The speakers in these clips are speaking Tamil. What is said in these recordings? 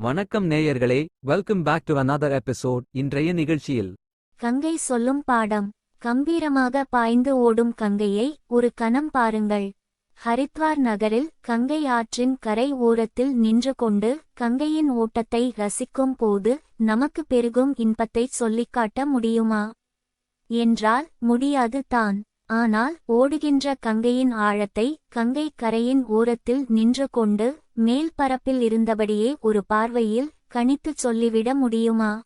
வணக்கம் நேயர்களே welcome back to another episode இன்றைய நிகழ்ச்சியில். கங்கை சொல்லும் பாடம் கம்பீரமாக பாய்ந்து ஓடும் கங்கையை ஒரு கணம் பாருங்கள். ஹரித்வார் நகரில் கங்கை ஆற்றின் கரை ஓரத்தில் நின்று கொண்டு கங்கையின் ஓட்டத்தை ரசிக்கும் போது நமக்கு பெருகும் இன்பத்தை சொல்லிக்காட்ட முடியுமா? என்றால் முடியாது தான். ஆனால் ஓடுகின்ற கங்கையின் ஆழத்தை கங்கை கரையின் ஓரத்தில் நின்று கொண்டு மேல் பரப்பில் இருந்தபடியே ஒரு பார்வையில் கணித்துச் சொல்லிவிட முடியுமா?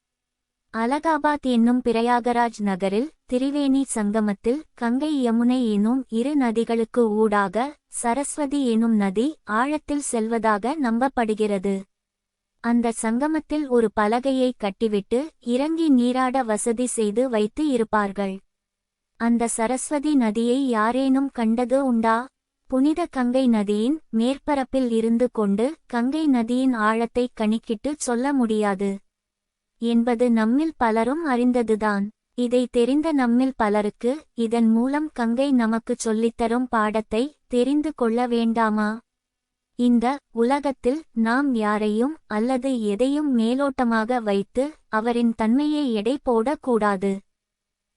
அலகாபாத் என்னும் பிரயாகராஜ் நகரில் திரிவேணி சங்கமத்தில் கங்கை யமுனை எனும் இரு நதிகளுக்கு ஊடாக சரஸ்வதி எனும் நதி ஆழத்தில் செல்வதாக நம்பப்படுகிறது. அந்த சங்கமத்தில் ஒரு பலகையை கட்டிவிட்டு இறங்கி நீராட வசதி செய்து வைத்து இருப்பார்கள். அந்த சரஸ்வதி நதியை யாரேனும் கண்டது உண்டா? புனித கங்கை நதியின் மேற்பரப்பில் இருந்து கொண்டு கங்கை நதியின் ஆழத்தை கணிக்கிட்டு சொல்ல முடியாது. என்பது நம்மில் பலரும் அறிந்ததுதான். இதை தெரிந்த நம்மில் பலருக்கு இதன் மூலம் கங்கை நமக்குச் சொல்லித்தரும் பாடத்தை தெரிந்து கொள்ள வேண்டாமா? இந்த உலகத்தில் நாம் யாரையும் அல்லது எதையும் மேலோட்டமாக வைத்து அவரின் தன்மையை எடை போடக்கூடாது.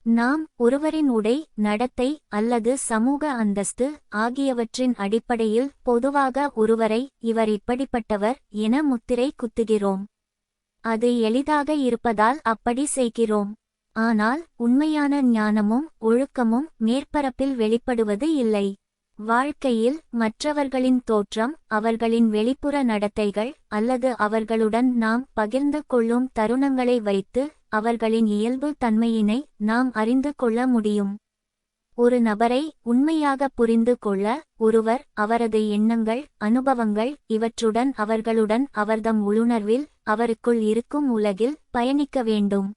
நாம் ஒருவரின் உடை நடத்தை அல்லது சமூக அந்தஸ்து ஆகியவற்றின் அடிப்படையில் பொதுவாக ஒருவரை இவர் இப்படிப்பட்டவர் என முத்திரை குத்துகிறோம். அது எளிதாக இருப்பதால் அப்படி செய்கிறோம். ஆனால் உண்மையான ஞானமும் ஒழுக்கமும் மேற்பரப்பில் வெளிப்படுவது இல்லை. வாழ்க்கையில் மற்றவர்களின் தோற்றம் அவர்களின் வெளிப்புற நடத்தைகள் அல்லது அவர்களுடன் நாம் பகிர்ந்து கொள்ளும் தருணங்களை வைத்து அவர்களின் இயல்பு தன்மையினை நாம் அறிந்து கொள்ள முடியும். ஒரு நபரை உண்மையாக புரிந்து கொள்ள ஒருவர் அவரது எண்ணங்கள் அனுபவங்கள் இவற்றுடன் அவர்களுடன் அவர்தம் உள்ளுணர்வில் அவருக்குள் இருக்கும் உலகில் பயணிக்க வேண்டும்.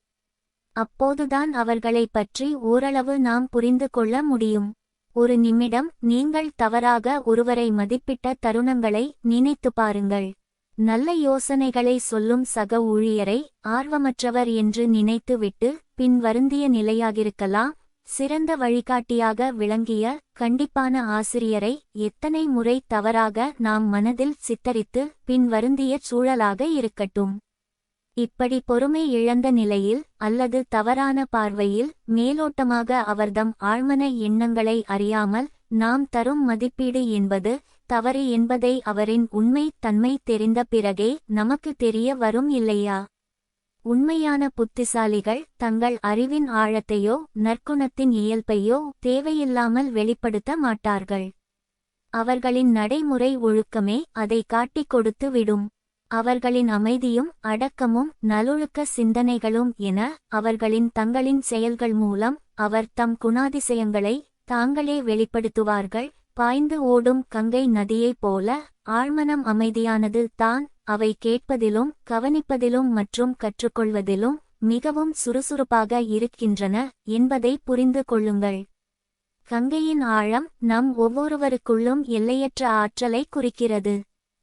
அப்போதுதான் அவர்களைப் பற்றி ஓரளவு நாம் புரிந்து கொள்ள முடியும். ஒரு நிமிடம் நீங்கள் தவறாக ஒருவரை மதிப்பிட்ட தருணங்களை நினைத்து பாருங்கள். நல்ல யோசனைகளை சொல்லும் சக ஊழியரை ஆர்வமற்றவர் என்று நினைத்துவிட்டு பின் வருந்திய நிலையாகிருக்கலாம். சிறந்த வழிகாட்டியாக விளங்கிய கண்டிப்பான ஆசிரியரை எத்தனை முறை தவறாக நாம் மனதில் சித்தரித்து பின் வருந்திய சூழலாக இருக்கட்டும். இப்படி பொறுமை இழந்த நிலையில் அல்லது தவறான பார்வையில் மேலோட்டமாக அவர்தம் ஆழ்மன எண்ணங்களை அறியாமல் நாம் தரும் மதிப்பீடு என்பது தவறு என்பதை அவரின் உண்மை தன்மை தெரிந்த பிறகே நமக்கு தெரிய வரும் இல்லையா? உண்மையான புத்திசாலிகள் தங்கள் அறிவின் ஆழத்தையோ நற்குணத்தின் இயல்பையோ தேவையில்லாமல் வெளிப்படுத்த மாட்டார்கள். அவர்களின் நடைமுறை ஒழுக்கமே அதை காட்டிக் கொடுத்து விடும். அவர்களின் அமைதியும் அடக்கமும் நல்லொழுக்க சிந்தனைகளும் என அவர்களின் தங்களின் செயல்கள் மூலம் அவர் தம் குணாதிசயங்களை தாங்களே வெளிப்படுத்துவார்கள். பாய்ந்து ஓடும் கங்கை நதியைப் போல ஆழ்மனம் அமைதியானது தான் அவை கேட்பதிலும் கவனிப்பதிலும் மற்றும் கற்றுக்கொள்வதிலும் மிகவும் சுறுசுறுப்பாக இருக்கின்றன என்பதை புரிந்து கொள்ளுங்கள். கங்கையின் ஆழம் நம் ஒவ்வொருவருக்குள்ளும் எல்லையற்ற ஆற்றலை குறிக்கிறது.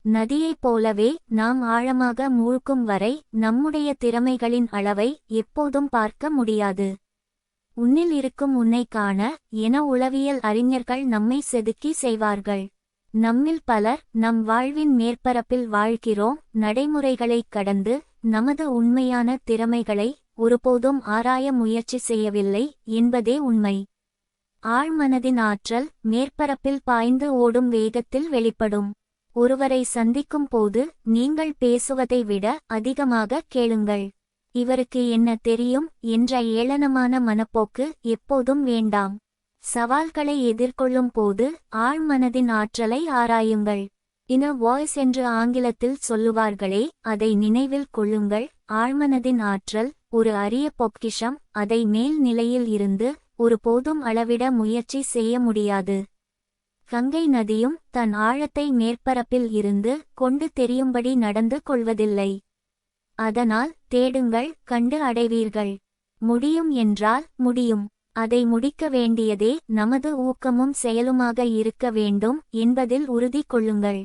நதியைப் போலவே நாம் ஆழமாக மூழ்கும் வரை நம்முடைய திறமைகளின் அளவை எப்போதும் பார்க்க முடியாது. உன்னில் இருக்கும் உன்னை காண என உளவியல் அறிஞர்கள் நம்மை செதுக்கி செய்வார்கள். நம்மில் பலர் நம் வாழ்வின் மேற்பரப்பில் வாழ்கிறோம். நடைமுறைகளைக் கடந்து நமது உண்மையான திறமைகளை ஒருபோதும் ஆராய முயற்சி செய்யவில்லை என்பதே உண்மை. ஆழ்மனதின் ஆற்றல் மேற்பரப்பில் பாய்ந்து ஓடும் வேகத்தில் வெளிப்படும். ஒருவரை சந்திக்கும் போது நீங்கள் பேசுவதை விட அதிகமாக கேளுங்கள். இவருக்கு என்ன தெரியும் என்ற ஏளனமான மனப்போக்கு எப்போதும் வேண்டாம். சவால்களை எதிர்கொள்ளும் போது ஆழ்மனதின் ஆற்றலை ஆராயுங்கள். இன வாய்ஸ் என்று ஆங்கிலத்தில் சொல்லுவார்களே அதை நினைவில் கொள்ளுங்கள். ஆழ்மனதின் ஆற்றல் ஒரு அரிய பொக்கிஷம் அதை மேல் நிலையில் இருந்து ஒருபோதும் அளவிட முயற்சி செய்ய முடியாது. கங்கை நதியும் தன் ஆழத்தை மேற்பரப்பில் இருந்து கொண்டு தெரியும்படி நடந்து கொள்வதில்லை. அதனால் தேடுங்கள் கண்டு அடைவீர்கள். முடியும் என்றால் முடியும். அதை முடிக்க வேண்டியதே நமது ஊக்கமும் செயலுமாக இருக்க வேண்டும் என்பதில் உறுதி கொள்ளுங்கள்.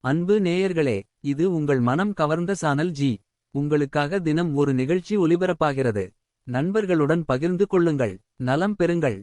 அன்பு நேயர்களே இது உங்கள் மனம் கவர்ந்த சானல் ஜி. உங்களுக்காக தினம் ஒரு நிகழ்ச்சி ஒலிபரப்பாகிறது. நண்பர்களுடன் பகிர்ந்து கொள்ளுங்கள் நலம் பெறுங்கள்.